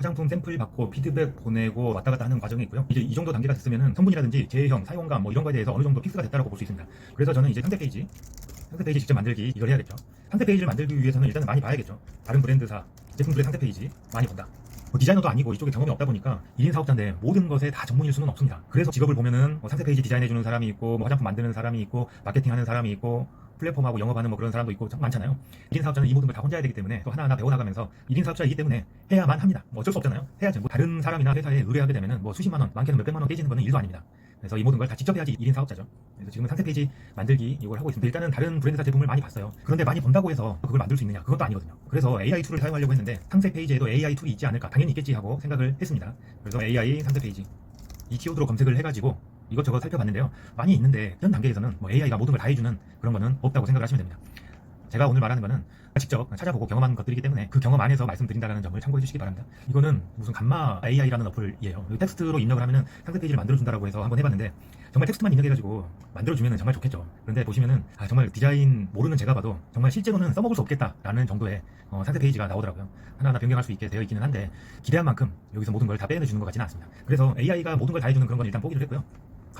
화장품 샘플 받고 피드백 보내고 왔다 갔다 하는 과정이 있고요. 이제 이 정도 단계가 됐으면은 성분이라든지 제형, 사용감 뭐 이런 거에 대해서 어느 정도 픽스가 됐다고 볼 수 있습니다. 그래서 저는 이제 상세 페이지, 상세 페이지 직접 만들기 이걸 해야겠죠. 상세 페이지를 만들기 위해서는 일단은 많이 봐야겠죠. 다른 브랜드사 제품들의 상세 페이지 많이 본다. 뭐 디자이너도 아니고 이쪽에 경험이 없다 보니까 1인 사업자인데 모든 것에 다 전문일 수는 없습니다. 그래서 직업을 보면은 뭐 상세 페이지 디자인해주는 사람이 있고 뭐 화장품 만드는 사람이 있고 마케팅하는 사람이 있고 플랫폼하고 영업하는 뭐 그런 사람도 있고 참 많잖아요. 1인 사업자는 이 모든 걸 다 혼자 해야 되기 때문에 또 하나하나 배워나가면서 1인 사업자이기 때문에 해야만 합니다. 뭐 어쩔 수 없잖아요. 해야죠. 뭐 다른 사람이나 회사에 의뢰하게 되면은 뭐 수십만 원, 많게는 몇백만 원 깨지는 거는 일도 아닙니다. 그래서 이 모든 걸 다 직접 해야지 1인 사업자죠. 그래서 지금은 상세 페이지 만들기 이걸 하고 있습니다. 일단은 다른 브랜드사 제품을 많이 봤어요. 그런데 많이 본다고 해서 그걸 만들 수 있느냐? 그것도 아니거든요. 그래서 AI 툴을 사용하려고 했는데 상세 페이지에도 AI 툴이 있지 않을까? 당연히 있겠지 하고 생각을 했습니다. 그래서 AI 상세 페이지 이 키워드로 검색을 해가지고 이것저것 살펴봤는데요. 많이 있는데 현 단계에서는 뭐 AI가 모든 걸 다 해주는 그런 거는 없다고 생각을 하시면 됩니다. 제가 오늘 말하는 거는 직접 찾아보고 경험한 것들이기 때문에 그 경험 안에서 말씀드린다는 점을 참고해 주시기 바랍니다. 이거는 무슨 감마 AI라는 어플이에요. 이 텍스트로 입력을 하면은 상세 페이지를 만들어 준다라고 해서 한번 해봤는데 정말 텍스트만 입력해 가지고 만들어 주면 정말 좋겠죠. 그런데 보시면은 아, 정말 디자인 모르는 제가 봐도 정말 실제로는 써먹을 수 없겠다라는 정도의 어, 상세 페이지가 나오더라고요. 하나하나 변경할 수 있게 되어 있기는 한데 기대한 만큼 여기서 모든 걸 다 빼내 주는 것 같지는 않습니다. 그래서 AI가 모든 걸 다 해주는 그런 건 일단 포기를 했고요.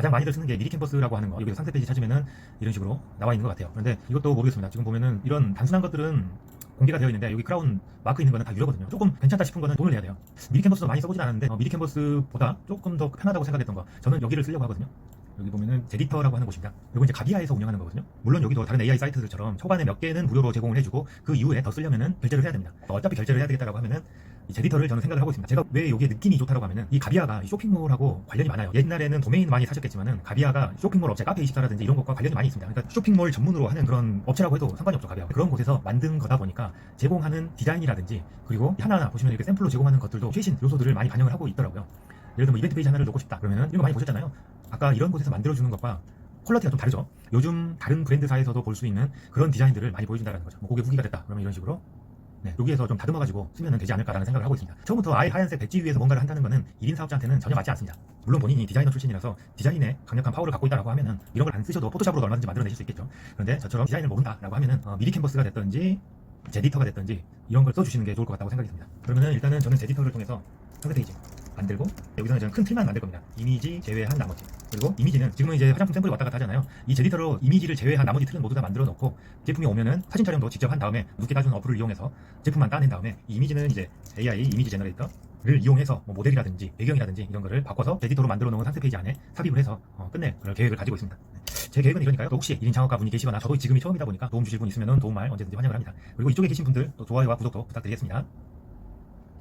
가장 많이들 쓰는 게 미리 캔버스라고 하는 거 여기서 상세 페이지 찾으면은 이런 식으로 나와 있는 것 같아요. 그런데 이것도 모르겠습니다. 지금 보면은 이런 단순한 것들은 공개가 되어 있는데 여기 크라운 마크 있는 거는 다 유료거든요. 조금 괜찮다 싶은 거는 돈을 내야 돼요. 미리 캔버스도 많이 써보진 않았는데 어, 미리 캔버스보다 조금 더 편하다고 생각했던 거 저는 여기를 쓰려고 하거든요. 여기 보면은 제디터라고 하는 곳입니다. 이거 이제 가비아에서 운영하는 거거든요. 물론 여기도 다른 AI 사이트들처럼 초반에 몇 개는 무료로 제공을 해주고 그 이후에 더 쓰려면은 결제를 해야 됩니다. 어차피 결제를 해야 되겠다라고 하면은 이 제디터를 저는 생각을 하고 있습니다. 제가 왜 여기에 느낌이 좋다라고 하면은 이 가비아가 이 쇼핑몰하고 관련이 많아요. 옛날에는 도메인 많이 사셨겠지만은 가비아가 쇼핑몰 업체 카페24라든지 이런 것과 관련이 많이 있습니다. 그러니까 쇼핑몰 전문으로 하는 그런 업체라고 해도 상관이 없죠 가비아. 그런 곳에서 만든 거다 보니까 제공하는 디자인이라든지 그리고 하나하나 보시면 이렇게 샘플로 제공하는 것들도 최신 요소들을 많이 반영을 하고 있더라고요. 예를 들면 이벤트 페이지 하나를 놓고 싶다 그러면은 이런 거 많이 보셨잖아요. 아까 이런 곳에서 만들어주는 것과 퀄러티가 좀 다르죠. 요즘 다른 브랜드사에서도 볼 수 있는 그런 디자인들을 많이 보여준다는 거죠. 뭐 고객 후기가 됐다. 그러면 이런 식으로 네, 여기에서 좀 다듬어가지고 쓰면 되지 않을까라는 생각을 하고 있습니다. 처음부터 아예 하얀색 배지 위에서 뭔가를 한다는 것은 1인 사업자한테는 전혀 맞지 않습니다. 물론 본인이 디자이너 출신이라서 디자인에 강력한 파워를 갖고 있다라고 하면은 이런 걸 안 쓰셔도 포토샵으로 얼마든지 만들어내실 수 있겠죠. 그런데 저처럼 디자인을 모른다라고 하면은 어, 미리 캔버스가 됐든지 제디터가 됐든지 이런 걸 써주시는 게 좋을 것 같다고 생각이 듭니다. 그러면은 일단은 저는 제디터를 통해서 상세 페이지 만들고 여기서는 저는 큰 틀만 만들 겁니다. 이미지 제외한 나머지 그리고 이미지는 지금은 이제 화장품 샘플이 왔다 갔다 하잖아요. 이 제디터로 이미지를 제외한 나머지 틀은 모두 다 만들어 놓고 제품이 오면은 사진 촬영도 직접 한 다음에 누게 따주는 어플을 이용해서 제품만 따낸 다음에 이 이미지는 이제 AI 이미지 제너레이터를 이용해서 뭐 모델이라든지 배경이라든지 이런 거를 바꿔서 제디터로 만들어 놓은 상세 페이지 안에 삽입을 해서 어, 끝낼 그런 계획을 가지고 있습니다. 제 계획은 이러니까요. 또 혹시 1인 창업가 분이 계시거나 저도 지금이 처음이다 보니까 도움 주실 분 있으면 도움 말 언제든지 환영을 합니다. 그리고 이쪽에 계신 분들 또 좋아요와 구독도 부탁드리겠습니다.